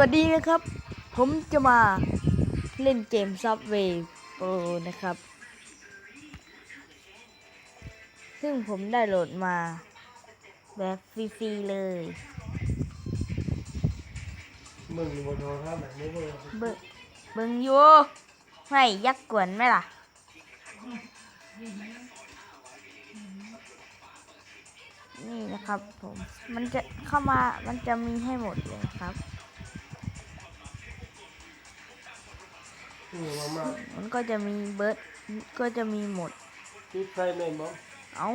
วัสดีนะครับ ผมจะมาเล่นเกม Subway Pro นะครับ ซึ่งผมได้โหลดมาแบบฟรีๆเลย มึงบนโทรศัพท์แบบนี้เลยเบิเบิงอยู่ไม่ยักกวนไหมล่ะ นี่นะครับผม มันจะเข้ามา มันจะมีให้หมดเลยครับ นี่มามามันก็จะมีเบิร์ดก็จะมีหมด ปิดไฟแม่นบ่เอา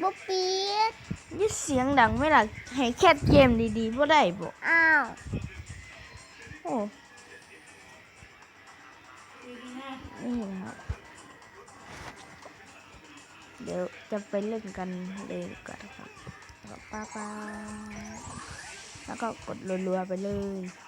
บุปีดยี่เสียงดังไหมล่ะให้แค่เกมดีๆบ่ได้บ่อ้าวโอ้นี่นะครับ เดี๋ยวจะไปเล่นกันเลยดีกว่อนครับแล้วก็ป้าป้าแล้วก็กดรัวๆไปเลย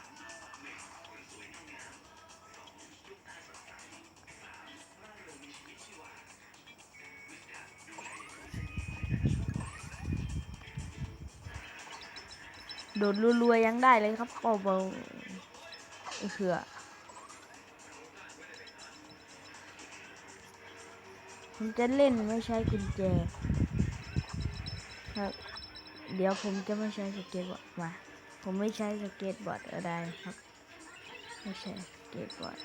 โดดรัวๆยังได้เลยครับเบาๆไอ้เขื่อผมจะเล่นไม่ใช้กุญแจครับ เดี๋ยวผมจะไม่ใช้สเก็ตบอร์ดมา ผมไม่ใช้สเก็ตบอร์ดอะไรครับ ไม่ใช่สเก็ตบอร์ด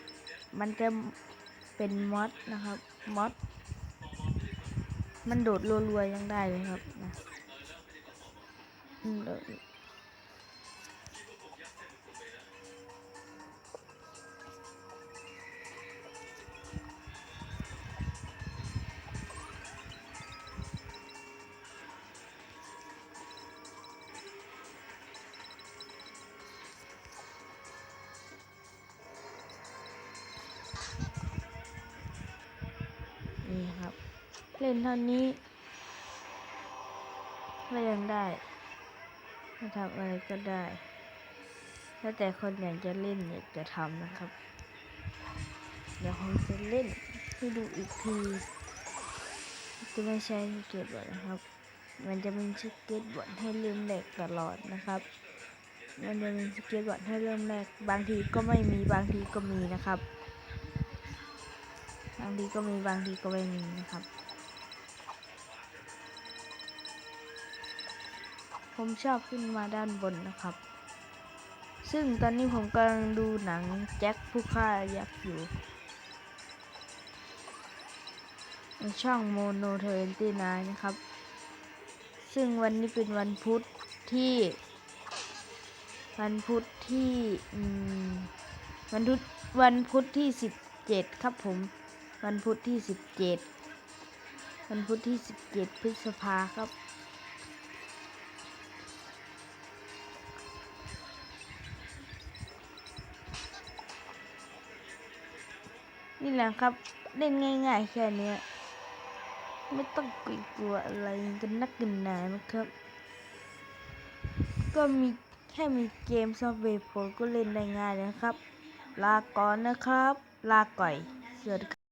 มันจะเป็นมอดนะครับมอดมันโดดรัวๆยังได้เลยครับนะ อืม เล่นเท่านี้ก็ยังได้ทำอะไรก็ได้ แล้วแต่คนอยากจะเล่นอยากจะทำนะครับ เดี๋ยวผมจะเล่นให้ดูอีกทีจะไม่ใช้สเก็ตบอร์ดนะครับ มันจะมีสเก็ตบอร์ดให้เริ่มแรกตลอดนะครับ มันจะมีสเก็ตบอร์ดให้เริ่มแรก บางทีก็ไม่มีบางทีก็มีนะครับ บางทีก็มีบางทีก็ไม่มีนะครับ ผมชอบขึ้นมาด้านบนนะครับ ซึ่งตอนนี้ผมกำลังดูหนังแจ็คผู้ฆ่ายักษ์อยู่ในช่องโมโนเทนตีนายนะครับ ซึ่งวันนี้เป็นวันพุธที่ วันพุธที่วันพุธวันพุธที่สิบเจ็ดครับผม วันพุธที่สิบเจ็ดวันพุธที่สิบเจ็ดพฤษภาครับ นี่แหละครับ เล่นง่าย ๆ แค่เนี้ยไม่ต้องกลัวอะไรกันนักกันหนานะครับ ก็มีแค่มีเกมซอฟต์แวร์โปรก็เล่นได้ง่ายนะครับ ลาก่อนนะครับ ลาก่อยสวัสดีครับ